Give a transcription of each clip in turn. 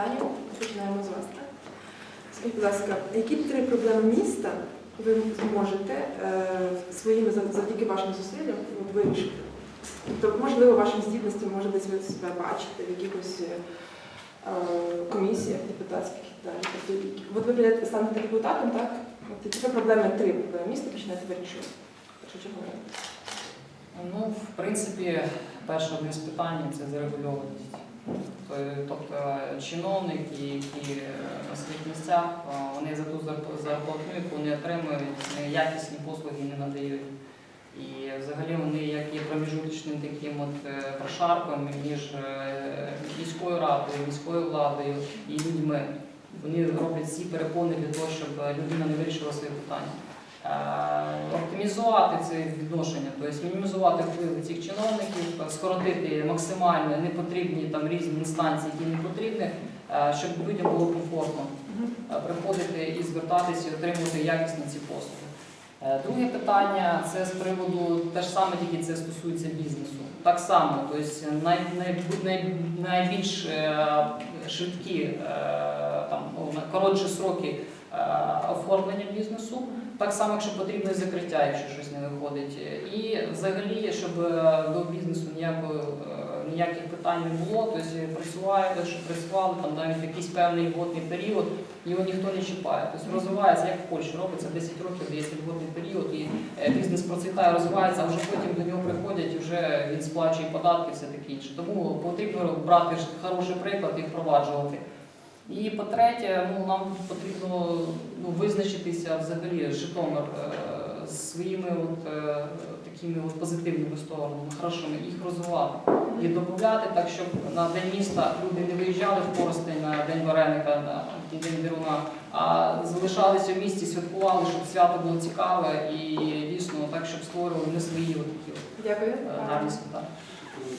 питання. Починаємо з вас. Скажіть, будь ласка, які три проблеми міста ви зможете е, своїми завдяки вашим зусиллям вирішити? Тобто, можливо, вашим здібностям може десь ви себе бачите в якихось е, комісіях депутатських і так далі. Тобто, от ви прийдете, станете депутатом, так? От які проблеми три проблеми міста починаєте вирішувати? Ну, в принципі, перше одне з питань це зарегульованість. Тобто, Тобто чиновники, які е, на своїх місцях, е, вони за ту зарп- зарплатню, яку вони отримують, якісні послуги не надають. І взагалі вони як є проміжуточним таким от е, прошарком між е, міською радою, міською владою і людьми. Вони роблять всі перепони для того, щоб людина не вирішила свої питання. Е, Оптимізувати це відношення, тобто мінімізувати впливи цих чиновників, скоротити максимально непотрібні там різні інстанції, які не потрібні, е, щоб людям було комфортно е, приходити і звертатися і отримувати якісні ці послуги. Друге питання це з приводу те ж саме, тільки це стосується бізнесу. Так само, тобто най, най, най, найбільш швидкі там коротші сроки оформлення бізнесу. Так само, якщо потрібно закриття, якщо щось не виходить. І взагалі, щоб до бізнесу ніякої, е, ніяких питань не було, тобто працювали, щоб працювали там навіть якийсь певний льготний період, його ніхто не чіпає. Тобто розвивається, як в Польщі робиться 10 років, дається льготний період, і е, бізнес процвітає, розвивається, а вже потім до нього приходять, і вже він сплачує податки, все таке інше. Тому потрібно брати хороший приклад і впроваджувати. І по-третє, ну, нам потрібно ну, визначитися взагалі Житомир е, з своїми от, е, такими от позитивними сторонами, хорошими, їх розвивати і додати так, щоб на день міста люди не виїжджали в Коростень на День Вареника, на День Деруна, а залишалися в місті, святкували, щоб свято було цікаве і дійсно так, щоб створювали не свої от такі Дякую. е, гарні свята.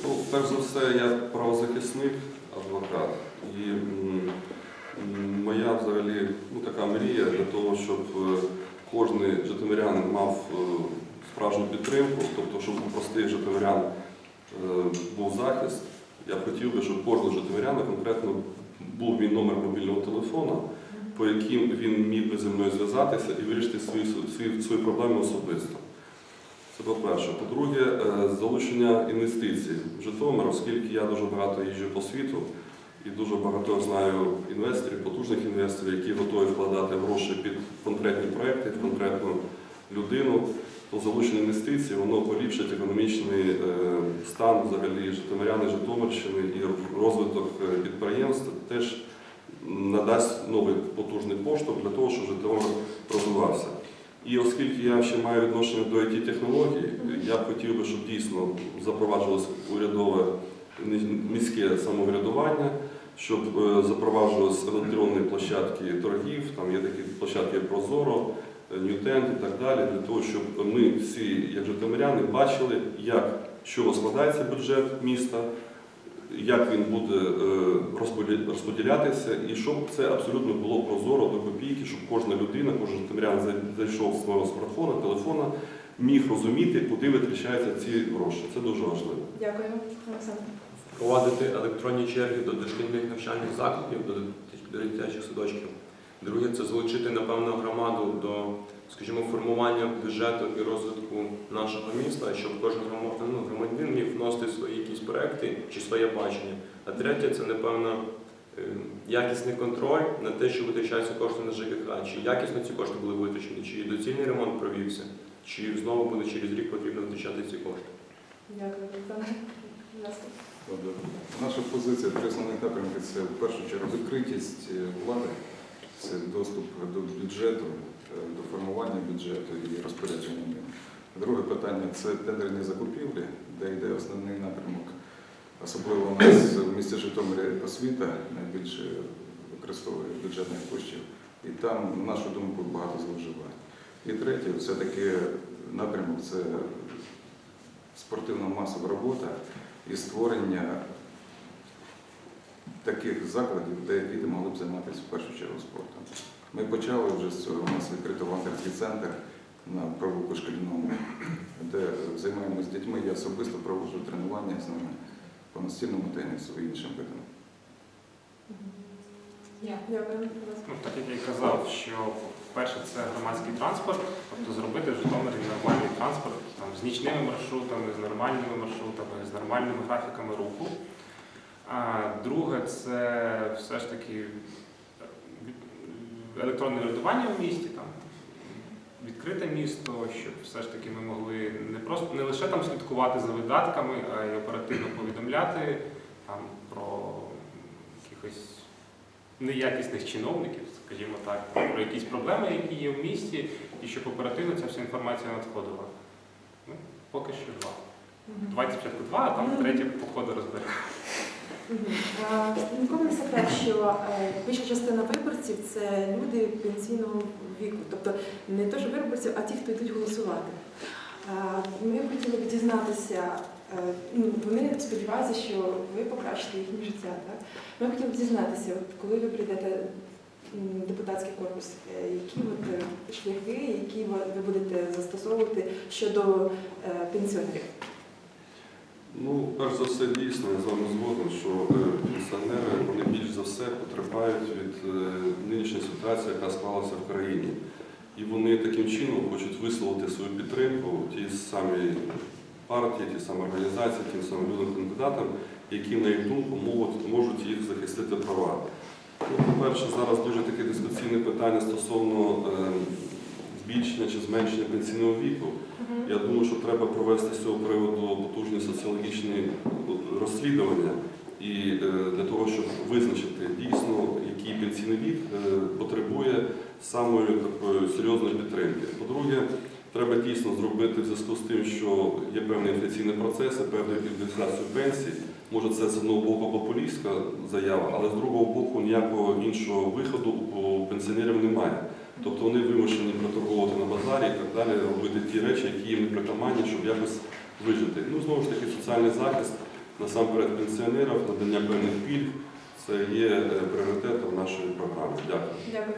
Ну, перш за все, я правозахисник, адвокат. І моя взагалі ну, така мрія для того, щоб е, кожен житомирянин мав е, справжню підтримку, тобто, щоб у простих житомирян е, був захист. Я хотів би, щоб кожен житомирянин конкретно був мій номер мобільного телефону, по яким він міг би зі мною зв'язатися і вирішити свої, свої, свої проблеми особисто. Це по-перше. По-друге, залучення інвестицій в Житомир, оскільки я дуже багато їжджу по світу і дуже багато знаю інвесторів, потужних інвесторів, які готові вкладати гроші під конкретні проекти, в конкретну людину, то залучення інвестицій воно поліпшить економічний е, стан взагалі Житомиряни, Житомирщини і розвиток е, підприємств теж надасть новий потужний поштовх для того, щоб Житомир розвивався. І оскільки я ще маю відношення до it технологій, я б хотів би, щоб дійсно запроваджувалося урядове міське самоврядування, щоб е, запроваджувалися електронні площадки торгів, там є такі площадки Прозоро, Ньютенд і так далі, для того, щоб ми всі, як житомиряни, бачили, як що складається бюджет міста, як він буде е, розподілятися, і щоб це абсолютно було прозоро до копійки, щоб кожна людина, кожен житомирян зай- зайшов з свого смартфона, телефона, міг розуміти, куди витрачаються ці гроші. Це дуже важливо. Дякую, Олександр. Впровадити електронні черги до дошкільних навчальних закладів, до, дитячих садочків. Друге, це залучити, напевно, громаду до, скажімо, формування бюджету і розвитку нашого міста, щоб кожен ну, громадянин міг вносити свої якісь проекти чи своє бачення. А третє, це, напевно, е, якісний контроль на те, що витрачаються кошти на ЖКХ, чи якісно ці кошти були витрачені, чи доцільний ремонт провівся, чи знову буде через рік потрібно витрачати ці кошти. Дякую, Олександр. Наша позиція три основних напрямки це в першу чергу відкритість е, влади, це доступ до бюджету, е, до формування бюджету і розпорядження ним. Друге питання це тендерні закупівлі, де йде основний напрямок. Особливо у нас в місті Житомирі освіта найбільше використовує бюджетних коштів, і там, на нашу думку, багато зловживань. І третє, все-таки напрямок це спортивна масова робота і створення таких закладів, де діти могли б займатися в першу чергу спортом. Ми почали вже з цього. У нас відкрито волонтерський центр на провулку шкільному, де займаємося з дітьми. Я особисто проводжу тренування з ними по настільному тенісу і іншим видам. Дякую. Ну, так як я казав, що перше це громадський транспорт, тобто зробити в Житомирі нормальний транспорт там, з нічними маршрутами, з нормальними маршрутами, з нормальними графіками руху. А друге, це все ж таки електронне врядування в місті, там, відкрите місто, щоб все ж таки ми могли не просто не лише там слідкувати за видатками, а й оперативно повідомляти там, про якихось неякісних чиновників, скажімо так, про якісь проблеми, які є в місті, і щоб оперативно ця вся інформація надходила. Ну, поки що два. Давайте спочатку два, а там третє по ходу розберемо. Нікому не секрет, що е, більша частина виборців це люди пенсійного віку, тобто не то, що виборців, а ті, хто йдуть голосувати. Ми хотіли б дізнатися, ну, вони сподіваються, що ви покращите їхнє життя. Так? Ми хотіли б дізнатися, от коли ви прийдете в депутатський корпус, е, які от е, шляхи, які ви будете застосовувати щодо е, пенсіонерів. Ну, перш за все, дійсно, я з вами згоден, що е, пенсіонери вони більш за все потерпають від е, нинішньої ситуації, яка склалася в країні. І вони таким чином хочуть висловити свою підтримку тій самій партії, тій самій організації, тим самим людям кандидатам, які, на їх думку, можуть, їх захистити права. Ну, по-перше, зараз дуже таке дискусійне питання стосовно е, збільшення чи зменшення пенсійного віку. Я думаю, що треба провести з цього приводу потужні соціологічні розслідування і е, для того, щоб визначити дійсно, який пенсійний вік е, потребує самої такої серйозної підтримки. По-друге, треба дійсно зробити в зв'язку з тим, що є певні інфляційні процеси, певну індексацію пенсій. Може, це з одного боку популістська заява, але з другого боку ніякого іншого виходу у пенсіонерів немає. Тобто вони вимушені проторгувати на базарі і так далі, робити ті речі, які їм не притаманні, щоб якось вижити. Ну, знову ж таки, соціальний захист, насамперед пенсіонерів, надання певних пільг, це є е, пріоритетом нашої програми. Дякую. Дякую.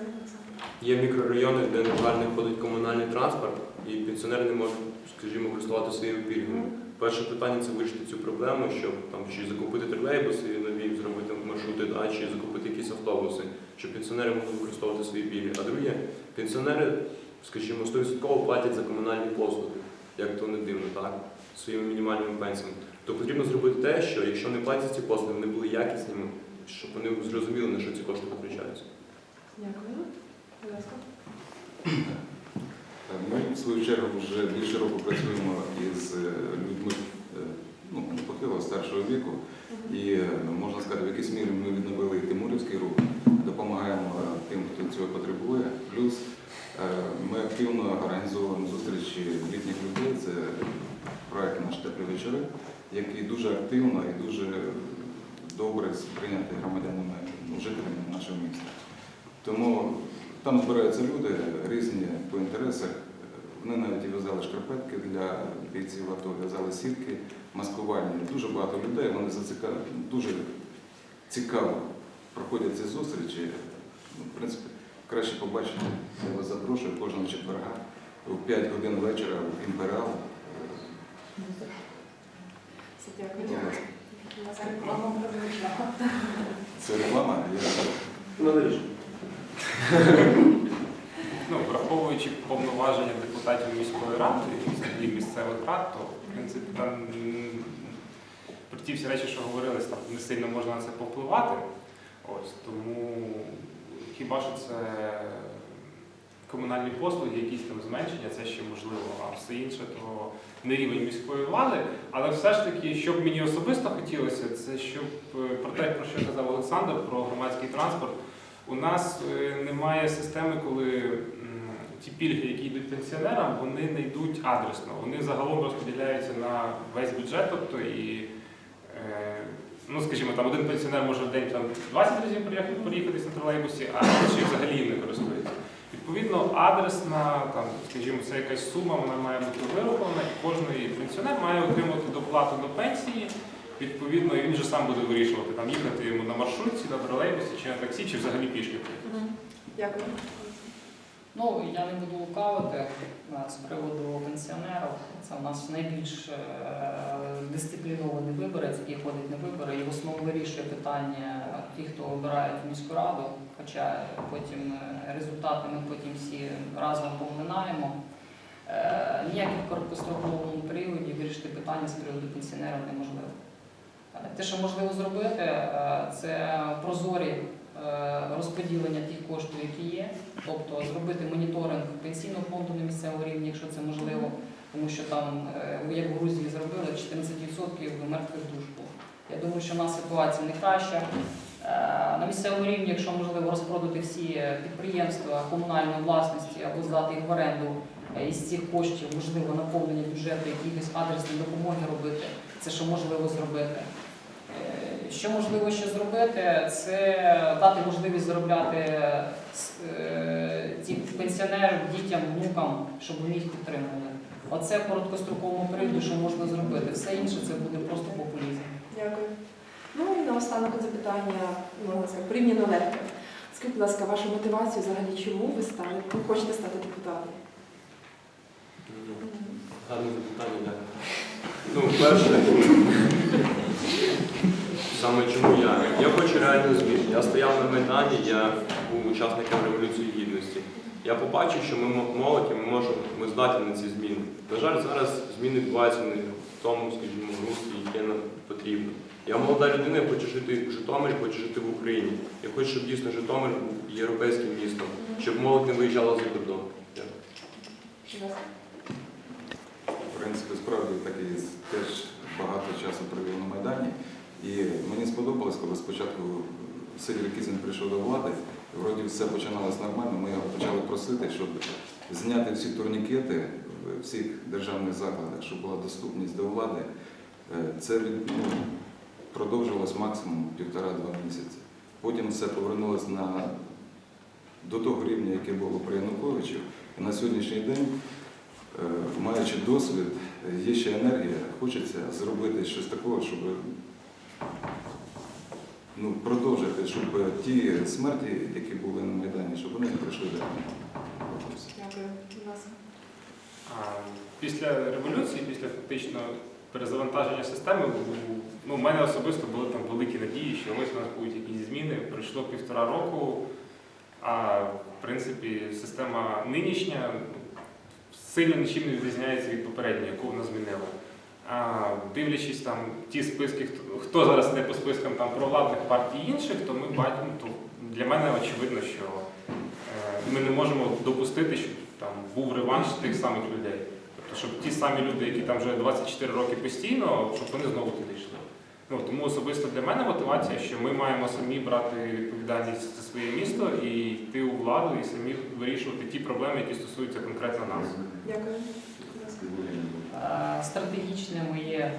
Є мікрорайони, де неправильно ходить комунальний транспорт, і пенсіонери не можуть, скажімо, користувати своїми пільгами. Перше питання це вирішити цю проблему, щоб там чи закупити тролейбуси нові, зробити маршрути, да, чи закупити якісь автобуси, щоб пенсіонери могли використовувати свої пільги. А друге, пенсіонери, скажімо, 100% платять за комунальні послуги, як то не дивно, так, своїми мінімальними пенсіями. То потрібно зробити те, що якщо не платять ці послуги, вони були якісними, щоб вони зрозуміли, на що ці кошти витрачаються. Дякую. Будь ласка. Свою чергу, вже більше року працюємо із е, людьми е, ну, похилого старшого віку. І е, можна сказати, в якійсь мірі ми відновили Тимурівський рух, допомагаємо тим, хто цього потребує. Плюс ми активно організовуємо зустрічі літніх людей. Це проект наш теплі вечори, який дуже активно і дуже добре сприйнятий громадянами, ну, жителями нашого міста. Тому там збираються люди різні по інтересах. Вони навіть в'язали шкарпетки для бійців АТО, в'язали сітки, маскувальні. Дуже багато людей, вони зацікав... дуже цікаво проходять ці зустрічі. Ну, В принципі, краще побачити. Я вас запрошую кожного четверга о 5 годин вечора в Імперіал. Це реклама. Я... Враховуючи повноваження депутатів міської ради і місцевих рад, то в принципі там про ті всі речі, що говорились, там не сильно можна на це повпливати. Ось тому хіба що це комунальні послуги, якісь там зменшення, це ще можливо, а все інше то не рівень міської влади. Але все ж таки, що б мені особисто хотілося, це щоб е, про те, про що казав Олександр, про громадський транспорт. У нас е, немає системи, коли ті пільги, які йдуть пенсіонерам, вони не йдуть адресно. Вони загалом розподіляються на весь бюджет, тобто і, е, ну скажімо, там один пенсіонер може в день там 20 разів приїхати, проїхатись на тролейбусі, а інший взагалі не користується. Відповідно, адресна, там, скажімо, це якась сума, вона має бути вирахована, і кожен пенсіонер має отримати доплату до пенсії. Відповідно, і він же сам буде вирішувати, там їхати йому на маршрутці, на тролейбусі, чи на таксі, чи взагалі пішки. Дякую. Ну, я не буду лукавити з приводу пенсіонерів. Це у нас найбільш е, дисциплінований виборець, який ходить на вибори, і в основному вирішує питання ті, хто обирають в міську раду, хоча потім е, результати ми потім всі разом поминаємо. Е, Ніяких короткостроковому періоді вирішити питання з приводу пенсіонерів неможливо. Те, що можливо зробити, е, це прозорі е, розподілення тих коштів, які є, тобто зробити моніторинг пенсійного фонду на місцевому рівні, якщо це можливо, тому що там, е, як в Грузії зробили, 14% мертвих душ було. Я думаю, що в нас ситуація не краща. На місцевому рівні, якщо можливо розпродати всі підприємства комунальної власності або здати їх в оренду із цих коштів, можливо, наповнення бюджету, якісь адресні допомоги робити, це що можливо зробити. Що можливо ще зробити, це дати можливість заробляти е, пенсіонерам, дітям, внукам, щоб вони їх підтримували. Оце в короткостроковому періоді, що можна зробити. Все інше це буде просто популізм. Дякую. Ну і наостанок запитання, можна сказати, порівняно легке. Скажіть, будь ласка, вашу мотивацію взагалі, чому ви стали, ви хочете стати депутатом? Гарне запитання, дякую. Ну, перше, саме чому я? Я хочу реально змін. Я стояв на Майдані, я був учасником Революції Гідності. Я побачив, що ми мо- молодь, і ми можемо, ми здатні на ці зміни. На жаль, зараз зміни відбуваються не в тому, скажімо, руслі, яке нам потрібно. Я молода людина, я хочу жити в Житомирі, хочу жити в Україні. Я хочу, щоб дійсно Житомир був європейським містом, щоб молодь не виїжджала за кордон. В принципі, справді так і теж багато часу провів на Майдані. І мені сподобалось, коли спочатку Сергій Кізин прийшов до влади, вроді все починалось нормально, ми його почали просити, щоб зняти всі турнікети в всіх державних закладах, щоб була доступність до влади. Е, Це ну, продовжилось максимум півтора-два місяці. Потім все повернулося на, до того рівня, яке було при Януковичу. І на сьогоднішній день Е, маючи досвід, є ще енергія, хочеться зробити щось такого, щоб ну, продовжити, щоб ті смерті, які були на Майдані, щоб вони не прийшли до. Дякую. Будь ласка. Після революції, після фактично перезавантаження системи, у- ну, у мене особисто були там великі надії, що ось у нас будуть якісь зміни. Пройшло півтора року, а в принципі система нинішня сильно нічим не відрізняється від попередньої, яку вона змінила. Дивлячись там ті списки, хто, хто зараз не по спискам там провладних партій інших, то ми бачимо, то для мене очевидно, що е, ми не можемо допустити, щоб там був реванш тих самих людей. Тобто, щоб ті самі люди, які там вже 24 роки постійно, щоб вони знову туди йшли. Ну, тому особисто для мене мотивація, що ми маємо самі брати відповідальність за своє місто і йти у владу, і самі вирішувати ті проблеми, які стосуються конкретно нас. Дякую. Е, Стратегічне моє е,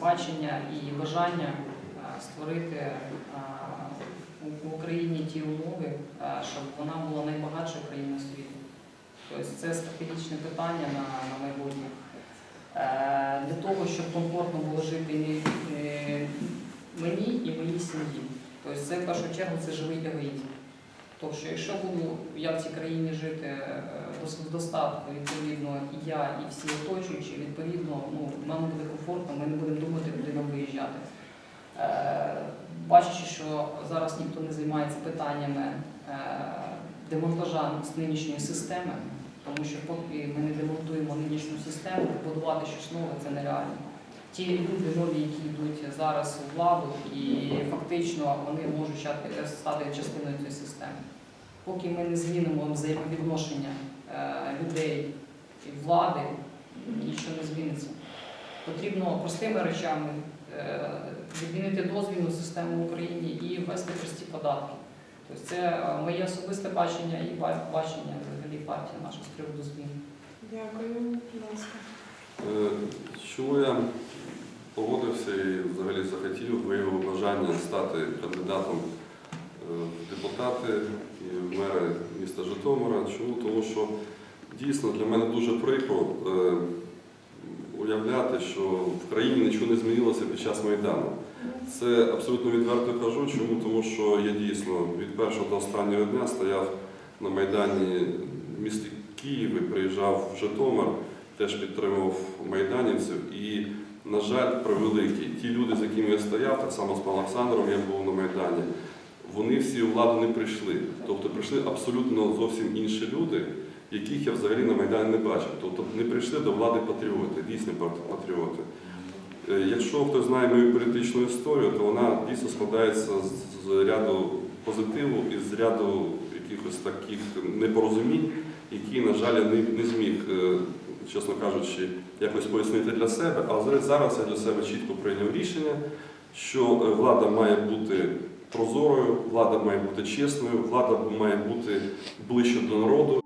бачення і бажання е, створити в Україні ті умови, щоб вона була найбагатшою країною світу. Тобто це стратегічне питання на, на майбутнє. Для того, щоб комфортно було жити мені і моїй сім'ї. Тобто це в першу чергу це живий егоїзм. Тобто, що якщо буду я в цій країні жити е, в достатку, відповідно, і я, і всі оточуючі, відповідно, ну, нам буде комфортно, ми не будемо думати, куди нам виїжджати. Е, Бачачи, що зараз ніхто не займається питаннями е, демонтажа з нинішньої системи, тому що поки ми не демонтуємо нинішню систему, побудувати щось нове це нереально. Ті люди нові, які йдуть зараз у владу, і фактично вони можуть стати частиною цієї системи. Поки ми не змінимо взаємовідношення е, людей і влади, нічого не зміниться. Потрібно простими речами е, відмінити дозвільну систему в Україні і ввести прості податки. Тобто це е, моє особисте бачення і бачення взагалі партії нашої з приводу змін. Дякую. Будь ласка. Е, Чому я погодився і взагалі захотів, виявив бажання стати кандидатом е, в депутати і в мери міста Житомира. Чому? Тому що дійсно для мене дуже прикро е, уявляти, що в країні нічого не змінилося під час Майдану. Це абсолютно відверто кажу. Чому? Тому що я дійсно від першого до останнього дня стояв на Майдані в місті Києві, приїжджав в Житомир, теж підтримував майданівців. І на жаль, превеликий. Ті люди, з якими я стояв, так само з Олександром, я був на Майдані, вони всі у владу не прийшли. Тобто прийшли абсолютно зовсім інші люди, яких я взагалі на Майдані не бачив. Тобто не прийшли до влади патріоти, дійсні патріоти. Е, Якщо хтось знає мою політичну історію, то вона дійсно складається з, ряду позитиву і з ряду якихось таких непорозумінь, які, на жаль, не зміг, е, чесно кажучи, якось пояснити для себе. Але зараз я для себе чітко прийняв рішення, що е, влада має бути прозорою, влада має бути чесною, влада має бути ближче до народу.